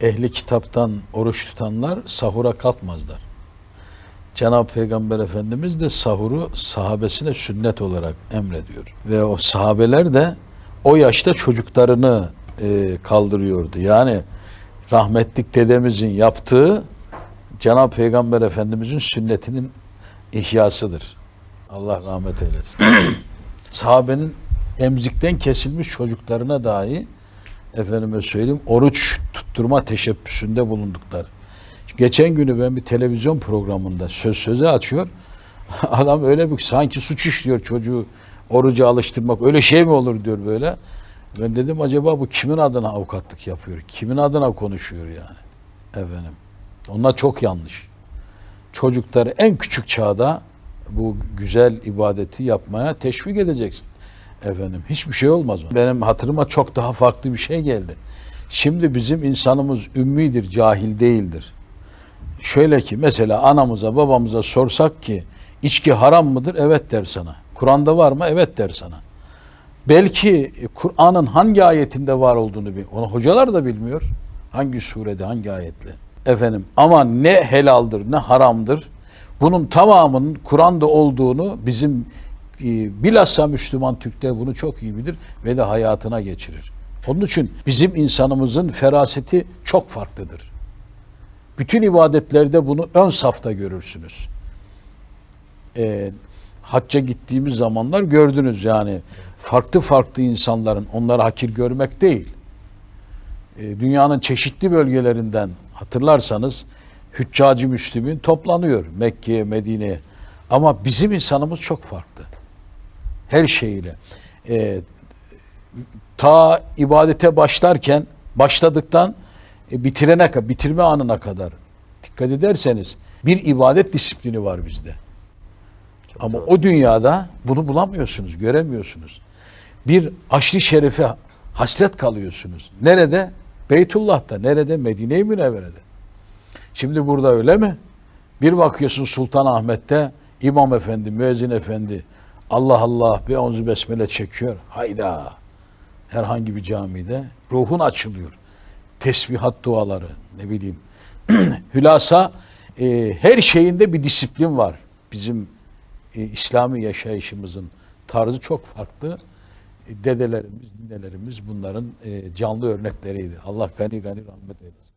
ehli kitaptan oruç tutanlar sahura kalkmazlar. Cenab-ı Peygamber Efendimiz de sahuru sahabesine sünnet olarak emrediyor. Ve o sahabeler de o yaşta çocuklarını e, kaldırıyordu. Yani rahmetlik dedemizin yaptığı Cenab-ı Peygamber Efendimizin sünnetinin ihyasıdır. Allah rahmet eylesin. Sahabenin emzikten kesilmiş çocuklarına dahi efendime söyleyeyim oruç tutturma teşebbüsünde bulundukları. Geçen günü ben bir televizyon programında söz söze açıyor. Adam öyle bir sanki suç işliyor çocuğu oruca alıştırmak. Öyle şey mi olur diyor böyle. Ben dedim acaba bu kimin adına avukatlık yapıyor? Kimin adına konuşuyor yani? Efendim. Onlar çok yanlış. Çocukları en küçük çağda bu güzel ibadeti yapmaya teşvik edeceksin. Efendim hiçbir şey olmaz. Benim hatırıma çok daha farklı bir şey geldi. Şimdi bizim insanımız ümmidir, cahil değildir. Şöyle ki mesela anamıza babamıza sorsak ki içki haram mıdır? Evet der sana. Kur'an'da var mı? Evet der sana. Belki Kur'an'ın hangi ayetinde var olduğunu bil. Onu hocalar da bilmiyor. Hangi surede, hangi ayetle. Efendim ama ne helaldir ne haramdır. Bunun tamamının Kur'an'da olduğunu bizim e, bilhassa Müslüman Türkler bunu çok iyi bilir ve de hayatına geçirir. Onun için bizim insanımızın feraseti çok farklıdır. Bütün ibadetlerde bunu ön safta görürsünüz. Ee, hacca gittiğimiz zamanlar gördünüz yani farklı farklı insanların onları hakir görmek değil. Ee, dünyanın çeşitli bölgelerinden hatırlarsanız Hüccacı Müslümin toplanıyor Mekke'ye, Medine'ye. Ama bizim insanımız çok farklı. Her şeyiyle. Ee, ta ibadete başlarken, başladıktan e, bitirene kadar, bitirme anına kadar dikkat ederseniz bir ibadet disiplini var bizde. Ama o dünyada bunu bulamıyorsunuz, göremiyorsunuz. Bir aşri şerife hasret kalıyorsunuz. Nerede? Beytullah'ta. Nerede? Medine-i Münevvere'de. Şimdi burada öyle mi? Bir bakıyorsun Sultanahmet'te İmam Efendi, Müezzin Efendi Allah Allah bir onzu besmele çekiyor. Hayda. Herhangi bir camide ruhun açılıyor. Tesbihat duaları ne bileyim. Hülasa e, her şeyinde bir disiplin var. Bizim e, İslami yaşayışımızın tarzı çok farklı. E, dedelerimiz, ninelerimiz bunların e, canlı örnekleriydi. Allah gani gani rahmet eylesin.